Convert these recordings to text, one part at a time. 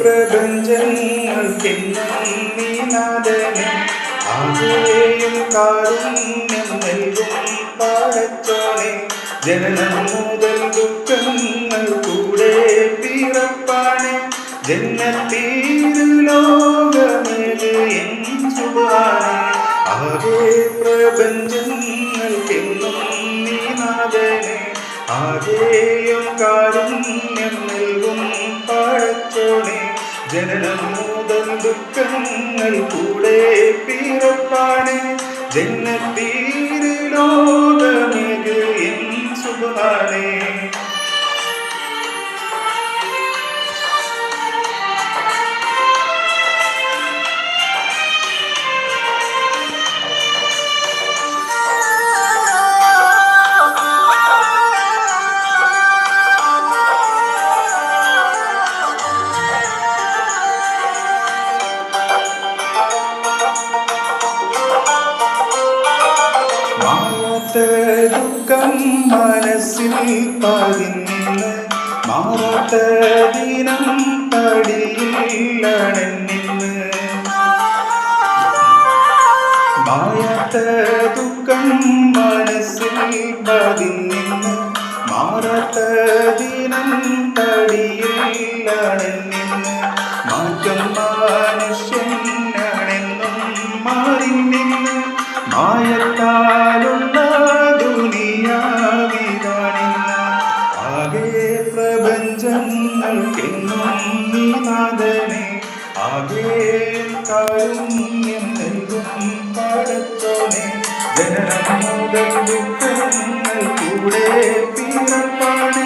പ്രപഞ്ചങ്ങൾക്കെന്നും നീ നാഥനെ ആകെയും നൽകും പാടച്ചോനെ ജനനം മുതൽ ദുഃഖങ്ങൾ കൂടെ പിറപ്പാണ് ജന്മത്തീരുലോകമേലെ ആകെ പ്രപഞ്ചങ്ങൾക്കെന്നും നീ നാഥനെ ആകെയും കാരുണ്യം നൽകും പാടച്ചോനെ ജനനം ദുഃഖങ്ങൾ കൂടെ പിറപ്പാണ് ജന്നത്തീര് ദുഃഖം മനസ്സിൽ പതിന്ന് മാറാത്ത ദിനം പടിയില്ലണെന്നിന്ന് മായാത്ത ദുഃഖം മനസ്സിൽ പതിന്ന് മാറാത്ത ദിനം പ്രപഞ്ചങ്ങൾക്കെന്നും നീ നാഥനെ ആകെ കാരുണ്യം നൽകും പാടത്തോനെ. ജനനം മുതൽ ദുഃഖങ്ങൾ കൂടെ പിറപ്പാണ്.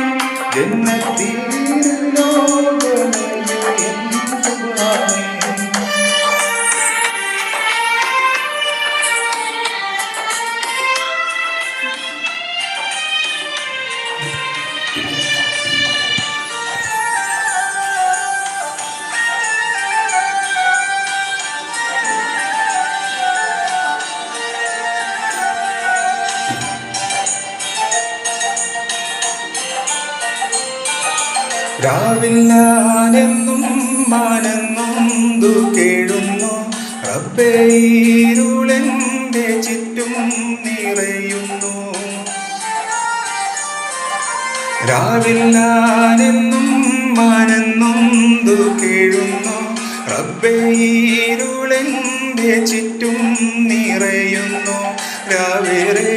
ജന്നത്തീരു ലോകമേ രാവിൽ ഞാനെന്നും മാനെന്നും കേഴുന്നു റബ്ബേ ഇരുളെന്റെ ചുറ്റും നിറയുന്നു. രാവിൽ ഞാനെന്നും മാനെന്നും കേഴുന്നു റബ്ബേ ഇരുളെന്റെ ചുറ്റും നിറയുന്നു. രാവേറെ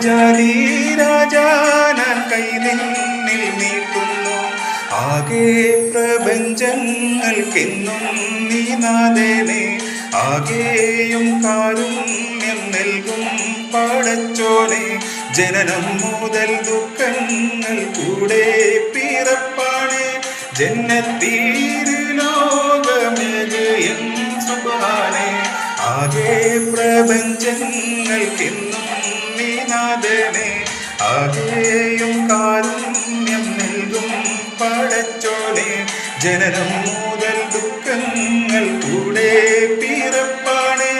രാജാലീ രാജാനാൻ കൈ നിന്നിൽ നീട്ടുന്നു. ആകെ പ്രപഞ്ചങ്ങൾക്കെന്നും നീ നാഥനെ ആകെയും കാരുണ്യം നൽകും പാടച്ചോനെ. ജനനം മുതൽ ദുഃഖങ്ങൾ കൂടെ പിറപ്പാണ്. ജന്നത്തീര് ആകെ പ്രപഞ്ചങ്ങൾക്കെന്നും നാഥനെ അകേയും കാരുണ്യം നൽകും പടച്ചോനെ. ജനനം മുതൽ ദുഃഖങ്ങൾ കൂടെ പിറപ്പാണ്.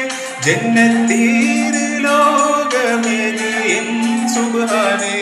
ജന്നത്തീര് ലോകമേ സുഖാനേ